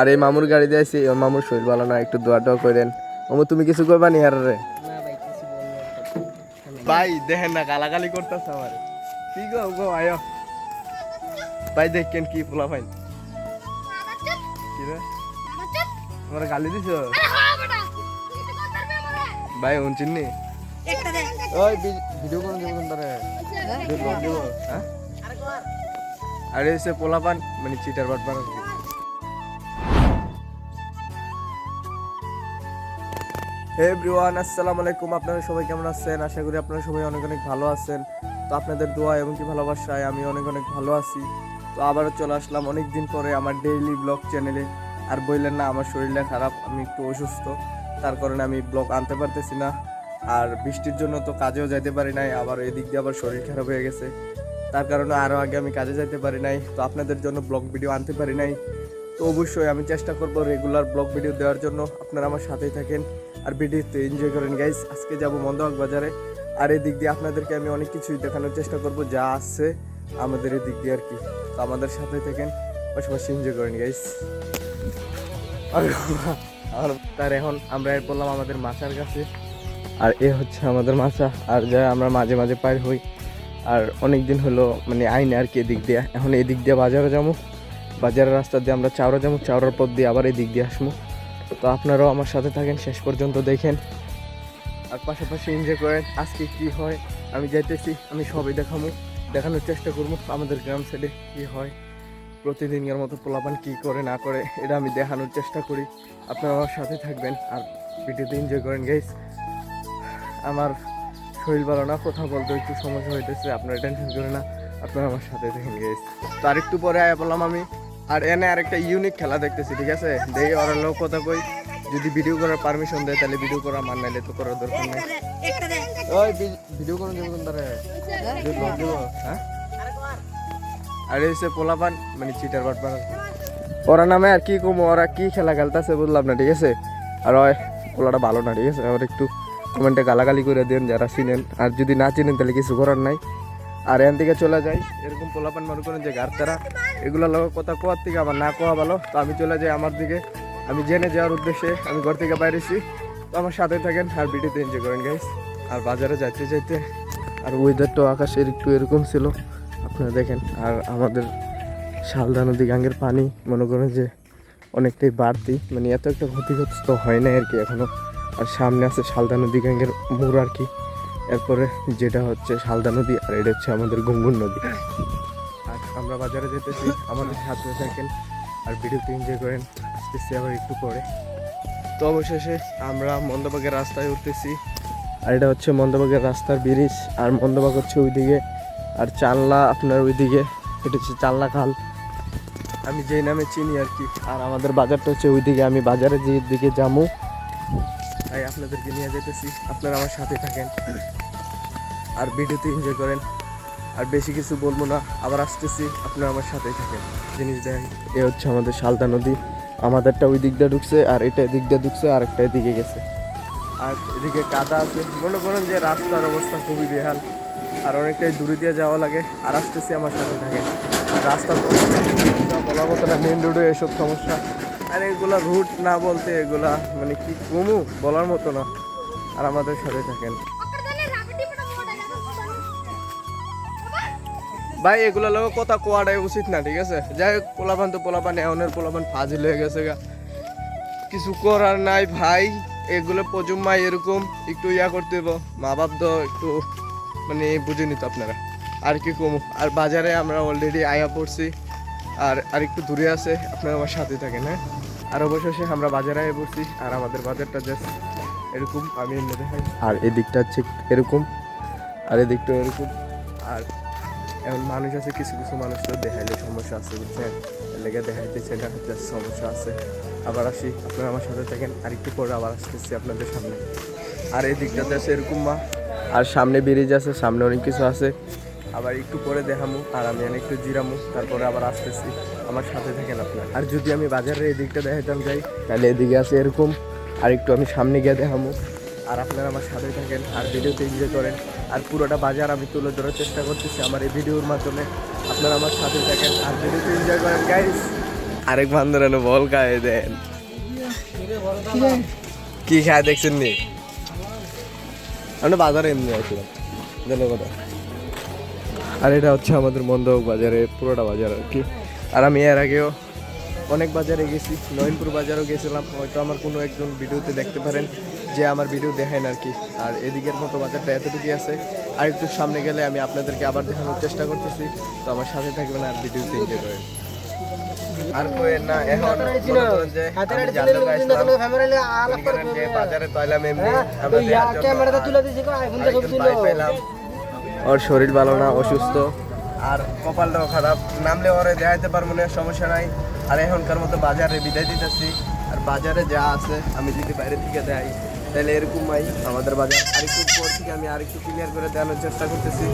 আর এই মামুর গাড়ি দিয়ে আইছি ওর মামুর শরীর ভালো না একটু দোয়া টোয়া করেন। মামু তুমি কিছু করবা নি আর রে? না ভাই না। দেখেন না গালাগালি করতেছে আমার। কি গো গো আয়ো। ভাই দেখেন কি পোলা কি রে? আমার গালি দিছ? ভাই উনচিন নি? ওই ভিডিও কোন দেব কোন তারে। ভিডিও দেব হ্যাঁ? আরে সে পোলা পান মানে চিটার বাট বান এভরিওয়ান আসসালামু আলাইকুম। আপনারা সবাই কেমন আছেন? আশা করি আপনারা সবাই অনেক অনেক ভালো আছেন। তো আপনাদের দোয়া এবং কি ভালোবাসায় আমি অনেক অনেক ভালো আছি। তো আবারও চলে আসলাম অনেক দিন পরে আমার ডেইলি ব্লগ চ্যানেলে আর বললেন না, আমার শরীরটা খারাপ, আমি একটু অসুস্থ। তার কারণে আমি ব্লগ আনতে পারতেছি না। আর বৃষ্টির জন্য তো কাজেও যাইতে পারি নাই, আবার এদিক দিয়ে আবার শরীর খারাপ হয়ে গেছে। তার কারণে আরও আগে আমি কাজে যাইতে পারি নাই। তো আপনাদের জন্য ব্লগ ভিডিও আনতে পারি নাই। তো অবশ্যই আমি চেষ্টা করব রেগুলার ব্লগ ভিডিও দেওয়ার জন্য। আপনারা আমার সাথেই থাকেন। আর ভিডিওতে এনজয় করেন গাইস আজকে যাব মন্দবাগ বাজারে। আর এই দিক দিয়ে আপনাদেরকে আমি অনেক কিছুই দেখানোর চেষ্টা করব, যা আছে আমাদের এই দিক দিয়ে আর কি। তো আমাদের সাথে থাকেন, পাশাপাশি এনজয় করেন গাইস আর তার এখন আমরা এর বললাম আমাদের মাচার কাছে। আর এ হচ্ছে আমাদের মাচা। আর যা আমরা মাঝে মাঝে পার হই। আর অনেক দিন হলো মানে আইনে আর কি এদিক দিয়ে। এখন এদিক দিয়ে বাজারে যাব। বাজারের রাস্তা দিয়ে আমরা চাওড়া যাব। চাওড়ার পথ দিয়ে আবার এদিক দিয়ে আসব। তো আপনারাও আমার সাথে থাকেন, শেষ পর্যন্ত দেখেন। আর পাশাপাশি এনজয় করেন, আজকে কি হয়, আমি যাইতেছি, আমি সবই দেখাবো দেখানোর চেষ্টা করব আমাদের গ্রাম সাইডে কি হয়, প্রতিদিনের মতো পোলাপান কি করে, না করে, এটা আমি দেখানোর চেষ্টা করি। আপনারা আমার সাথে থাকবেন, আর ভিডিওতে এনজয় করেন গাইস আমার শরীর ভালো না, কথা বলতে একটু সমস্যা হইতেছে, আপনারা টেনশন করে না, আপনারা আমার সাথে থাকেন গাইস তো আর একটু পরে আয়া বললাম আমি আর এনে আরেকটা ইউনিক খেলা দেখতেছি ঠিক আছে? দেখি ওরা লোক কথা কই। যদি ভিডিও করার পারমিশন দেয় তাহলে ভিডিও করা মান নাইলে তো করার দরকার নেই। ওই ভিডিও করে দেবো তারা হ্যাঁ? আর এসে পোলাপান মানে চিটার বাটপান ওরা নামে আর কি কম ওরা কি খেলা খেলতেছে বুঝলাম না ঠিক আছে? আর ওই পোলাটা ভালো না ঠিক আছে? আর একটু কমেন্টে গালাগালি করে দেন যারা চিনেন। আর যদি না চিনেন তাহলে কিছু করার নাই। আর এখান থেকে চলে যাই। এরকম পোলাপান মনে করেন যে গার্তারা এগুলো লোক কথা কোয়ার থেকে আমার না কোয়া ভালো। তো আমি চলে যাই আমার দিকে। আমি জেনে যাওয়ার উদ্দেশ্যে আমি ঘর থেকে বাইরেছি তো আমার সাথে থাকেন আর ভিডিওতে এনজয় করেন গাইস আর বাজারে যাইতে যাইতে আর ওয়েদারটাও আকাশের একটু এরকম ছিল। আপনারা দেখেন, আর আমাদের শালদা নদী গাঙ্গের পানি মনে করেন যে অনেকটাই বাড়তি। মানে এত একটা ক্ষতিগ্রস্ত হয় না আর কি এখনও আর সামনে আছে শালদা নদী গাঙ্গের মোড় আর কি। এরপরে যেটা হচ্ছে শালদা নদী আর এটা হচ্ছে আমাদের গঙ্গুর নদী। আর আমরা বাজারে যেতেছি, আমাদের সাথে থাকেন আর ভিডিওতে এনজয় করেন আসতেছি আবার একটু পরে। তো অবশেষে আমরা মন্দবাগের রাস্তায় উঠতেছি, আর এটা হচ্ছে মন্দবাগের রাস্তার ব্রিজ, আর মন্দবাগ হচ্ছে ওইদিকে, আর চানলা আপনার ওইদিকে, এটা হচ্ছে চানলা খাল। আমি যেই নামে চিনি আর কি, আর আমাদের বাজারটা হচ্ছে ওইদিকে, আমি বাজারে যে দিকে যাব তাই আপনাদেরকে নিয়ে যেতেছি। আপনারা আমার সাথে থাকেন। আর ভিডিওতে এনজয় করেন। আর বেশি কিছু বলব না। আবার আসতেছি। আপনারা আমার সাথেই থাকেন। জিনিস দেখেন এ হচ্ছে আমাদের শালদা নদী। আমাদেরটা ওই দিকটা ঢুকছে, আর এটা দিয়ে ঢুকছে, আর একটা এদিকে গেছে। আর এদিকে কাদা আছে। মনে করেন যে রাস্তার অবস্থা খুবই বেহাল। আর অনেকটাই দূরে দিয়ে যাওয়া লাগে। আর আসতেছি আমার সাথে আর রাস্তা বলার মতো না মেন রোডে এসব সমস্যা। আর এগুলা রুট না বলতে এগুলা মানে কি কমু? বলার মতো না। আর আমাদের সাথে থাকেন। ভাই, এগুলো লোক কথা কোয়াটাই উচিত না, ঠিক আছে? যাই হোক, পোলাপান তো পোলাপান এমনের পোলাপান ফাজিল হয়ে গেছে গা। কিছু করার নাই ভাই, এগুলো প্রজন্মায় এরকম, একটু ইয়া করতে হইব। মা বাপ তো একটু মানে বুঝে নিত আপনারা। আর কি কম? আর বাজারে আমরা অলরেডি আয়া পড়ছি। আর আর একটু দূরে আছে, আপনারা আমার সাথে থাকেন হ্যাঁ? আর অবশেষে আমরা বাজারে আয়া পড়ছি আর আমাদের বাজারটা জাস্ট এরকম আমি এমনি দেখাই। আর এদিকটা হচ্ছে এরকম আর এদিকটা এরকম। আর এখন মানুষ আছে কিছু কিছু মানুষ তো দেখাইলে সমস্যা আছে বুঝছেন? লেগে দেখাইতেছে না জাস্ট সমস্যা আছে। আবার আসি আপনারা আমার সাথে থাকেন আর একটু পরে আবার আসতেছি আপনাদের সামনে। আর এই দিকটাতে আছে এরকম মা। আর সামনে ব্রিজ আছে সামনে অনেক কিছু আছে। আবার একটু পরে দেখামু আর আমি একটু জিরামু তারপরে আবার আসতেছি। আমার সাথে থাকেন আপনার। আর যদি আমি বাজারের এই দিকটা দেখাইতাম যাই তাহলে এদিকে আছে এরকম আর একটু আমি সামনে গিয়ে দেখামু। আর আপনারা আমার সাথে থাকেন আর ভিডিওতে এনজয় করেন। আর পুরোটা বাজার আমি তুলে ধরার চেষ্টা করতেছি আমার এই ভিডিওর মাধ্যমে। আপনারা আমার সাথে থাকেন আর ভিডিওতে এনজয় করেন গাইস আরেক এনে বল খায় দেন। কি খায় দেখছেন নি? আমরা বাজারে এমনি আসছিলাম কথা আর এটা হচ্ছে আমাদের মন্দক বাজারে পুরোটা বাজার আর কি। আর আমি এর আগেও অনেক বাজারে গেছি নয়নপুর বাজারও গেছিলাম। হয়তো আমার কোনো একজন ভিডিওতে দেখতে পারেন যে আমার ভিডিও দেখেন আর কি। আর এদিকের মতো বাজারটা এতটুকুই আছে। আর একটু সামনে গেলে আমি আপনাদেরকে আবার দেখানোর চেষ্টা করতেছি। তো আমার সাথে থাকবেন আর ভিডিওতে এনজয় করেন আর কই না এখন যে বাজারে তো এমনি আমরা পেলাম। ওর শরীর ভালো না, অসুস্থ। আর কপালটাও খারাপ। নামলে ওরে দেখাইতে পারব না, সমস্যা নাই। আর এখনকার মতো বাজারে বিদায় দিতেছি। আর বাজারে যা আছে, আমি যদি বাইরে থেকে দেয় তাহলে এরকম ভাই আমাদের বাজার। আরেকটু পর থেকে আমি আরেকটু ক্লিয়ার করে দেওয়ানোর চেষ্টা করতেছি।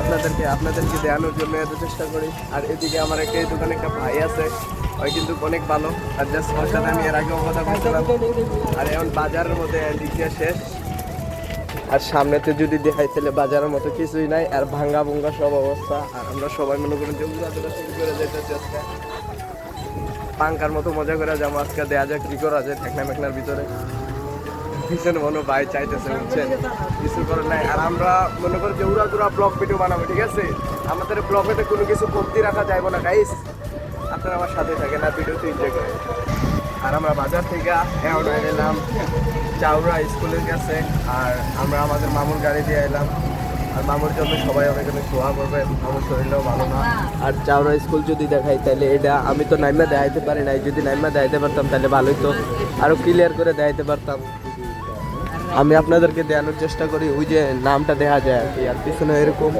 আপনাদেরকে আপনাদেরকে দেওয়ানোর জন্য এত চেষ্টা করি। আর এদিকে আমার একটা এই দোকানে একটা ভাই আছে, ওই কিন্তু অনেক ভালো। আর জাস্ট ওর সাথে আমি এর আগেও কথা বলছিলাম। আর এখন বাজারের মধ্যে দিক শেষ। আর সামনেতে যদি দেখাই, তাহলে বাজারের মতো কিছুই নাই, আর ভাঙ্গা ভুঙ্গা সব অবস্থা। আর আমরা সবাই মনে করেন করে পাঙ্কার মতো মজা করে যাব আজকে, দেয়া যাক কি করা যায়, ঠেকনা মেকনার ভিতরে। ভীষণ মনো ভাই চাইতেছে, বুঝছেন? কিছু করে নাই। আর আমরা মনে করি যে উড়াদুরা ব্লগ ভিডিও বানাবো, ঠিক আছে? আমাদের ব্লগেতে কোনো কিছু কমতি রাখা যাইব না গাইস আপনারা আমার সাথে থাকেন, আর ভিডিওতে এনজয় করেন। আর আমরা বাজার থেকে এখন এলাম, চাউরা স্কুলের কাছে, আর আমরা আমাদের মামুর গাড়ি দিয়ে এলাম। আর মামুর জন্য সবাই অনেক অনেক দোয়া করবে, মামুর শরীরটাও ভালো না। আর চাউরা স্কুল যদি দেখাই, তাহলে এটা আমি তো নাইমা দেখাইতে পারি নাই। যদি নাইমা দেখাইতে পারতাম, তাহলে ভালোই তো। আরও ক্লিয়ার করে দেখাইতে পারতাম। আমি আপনাদেরকে দেখানোর চেষ্টা করি, ওই যে নামটা দেখা যায় আর কি, আর পিছনে এরকম।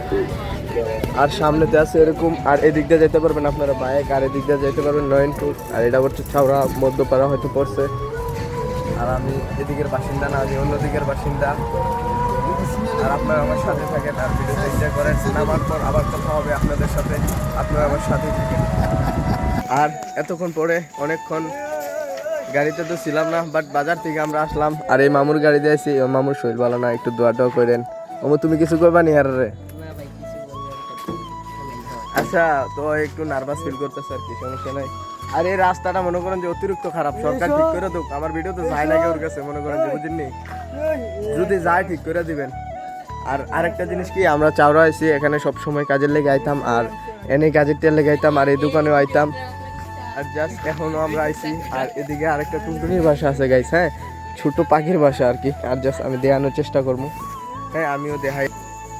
আর সামনেতে আছে এরকম, আর এদিক দিয়ে যেতে পারবেন আপনারা বাইক আর এদিক দিয়ে যেতে পারবেন নয়নপুর। আর এটা হচ্ছে ছাওড়া, মধ্যপাড়া হয়তো পড়ছে। আর আমি এদিকের বাসিন্দা না, আমি অন্য দিকের বাসিন্দা। আর আপনারা আমার সাথে থাকেন, আর ভিডিওতে এনজয় করেন। নামার পর আবার কথা হবে আপনাদের সাথে। আপনারা আমার সাথে থাকেন। আর এতক্ষণ পরে অনেকক্ষণ গাড়িতে তো ছিলাম না বাট বাজার থেকে আমরা আসলাম। আর এই মামুর গাড়ি দিয়েছি মামুর শরীর ভালো না, একটু দোয়াটাও করেন। ওমো তুমি কিছু করবা নি আর রে? আচ্ছা তো একটু নার্ভাস ফিল করতেছে আর কি, সমস্যা নাই। আর এই রাস্তাটা মনে করেন যে অতিরিক্ত খারাপ, সরকার ঠিক করে দেখ আমার ভিডিও তো যায় না ওর কাছে, মনে করেন যে বুঝেননি যদি যায়, ঠিক করে দিবেন। আর আরেকটা জিনিস কি, আমরা চাওড়া আইছি, এখানে সব সময় কাজের লেগে আইতাম, আর এনে কাজের তেল লেগে আইতাম, আর এই দোকানেও আইতাম। আর জাস্ট এখনও আমরা আইছি, আর এদিকে আরেকটা টুনটুনির বাসা আছে গাইস হ্যাঁ? ছোট পাখির বাসা আর কি, আর জাস্ট আমি দেখানোর চেষ্টা করব। হ্যাঁ আমিও দেখাই।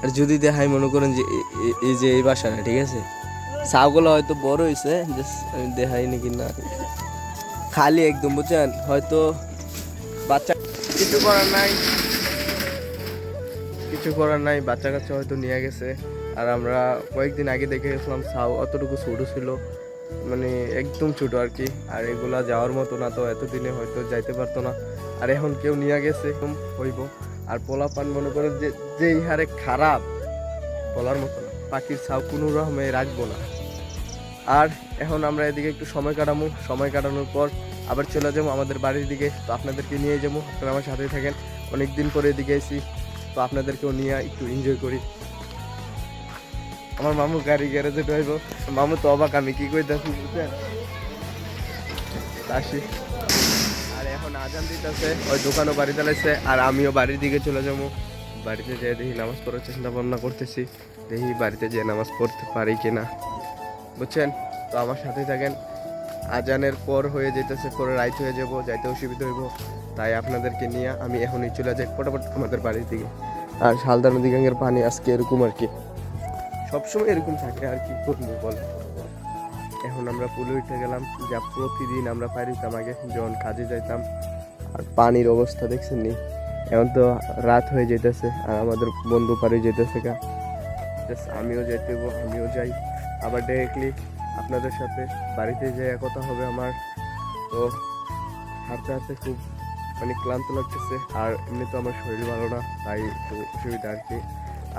আর যদি দেখাই মনে করেন যে এই যে এই বাসাটা, ঠিক আছে? ছাগল হয়তো বড় হয়েছে জাস্ট আমি দেখাইনি কি না। খালি একদম, বুঝছেন? হয়তো বাচ্চা কিছু করার নাই। কিছু করার নাই, বাচ্চা কাচ্চা হয়তো নিয়ে গেছে। আর আমরা কয়েকদিন আগে দেখে গেছিলাম সাউ অতটুকু ছোটো ছিল। মানে একদম ছোট আর কি। আর এগুলা যাওয়ার মতো না তো, এতদিনে হয়তো যাইতে পারতো না। আর এখন কেউ নিয়ে গেছে এরকম হইব। আর পোলা পান মনে করেন যে, যেই হারে খারাপ, বলার মতো না। পাখির ছাউ কোনো রকমে রাখব না। আর এখন আমরা এদিকে একটু সময় কাটাবো। সময় কাটানোর পর আবার চলে যাব আমাদের বাড়ির দিকে। তো আপনাদেরকে নিয়ে যাব। আপনারা আমার সাথে থাকেন। অনেক দিন পরে এদিকে এসি তো আপনাদেরকেও নিয়ে একটু এনজয় করি। আমার মামু গাড়ি গ্যারেজে ড্রাইভ মামু তো অবাক, আমি কি কই দেখি বুঝছেন? আসি। আর এখন আজান দিতেছে, ওই দোকানও বাড়ি চালাইছে, আর আমিও বাড়ির দিকে চলে যাব। বাড়িতে যেয়ে দেখি নামাজ পড়ার চিন্তা ভাবনা করতেছি, দেখি বাড়িতে যেয়ে নামাজ পড়তে পারি কিনা। বুঝছেন? তো আমার সাথে থাকেন। আজানের পর হয়ে যেতেছে, পরে রাইট হয়ে যাব, যাইতে অসুবিধা হইব। তাই আপনাদেরকে নিয়ে আমি এখনই চলে যাই ফটাফট আমাদের বাড়ির দিকে। আর শালদা নদী গাঙ্গের পানি আজকে এরকম আর কি। সবসময় এরকম থাকে আর কি করব বল? এখন আমরা পুলে উঠে গেলাম। যা প্রতিদিন আমরা পারিতাম আগে যখন কাজে যাইতাম। আর পানির অবস্থা দেখছেন নি? এখন তো রাত হয়ে যেতেছে আর আমাদের বন্ধু পাড়ে যেতেছে গা। আমিও যেতে আমিও যাই। আবার ডাইরেক্টলি আপনাদের সাথে বাড়িতে যে কথা হবে আমার। তো হাঁটতে হাঁটতে খুব মানে ক্লান্ত লাগতেছে আর এমনি তো আমার শরীর ভালো না, তাই অসুবিধা আর কি।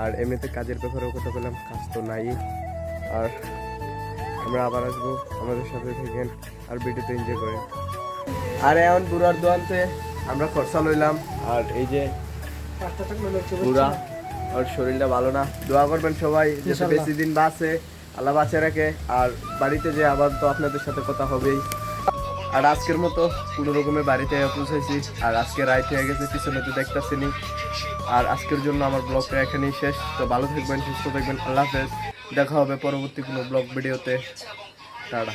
আর এমনিতে কাজের ব্যাপারেও কথা বললাম, কাজ তো নাই। আর আমরা আবার আসব আমাদের সাথে থাকেন আর ভিডিওতে এনজয় করেন আর এখন বুড়ার দোয়ানতে আমরা খরচা লইলাম আর এই যে বুড়া ওর শরীরটা ভালো না। দোয়া করবেন সবাই যাতে বেশি দিন বাঁচে আল্লাহ বাঁচিয়ে রাখে। আর বাড়িতে যে আবার তো আপনাদের সাথে কথা হবেই। আর আজকের মতো কোনো রকমের বাড়িতে পৌঁছেছি আর আজকে রাইট হয়ে গেছে পিছনে তো দেখতেছিনি আর আজকের জন্য আমার ব্লগটা এখানেই শেষ। তো ভালো থাকবেন সুস্থ থাকবেন আল্লাহ হাফেজ। দেখা হবে পরবর্তী কোনো ব্লগ ভিডিওতে টাটা।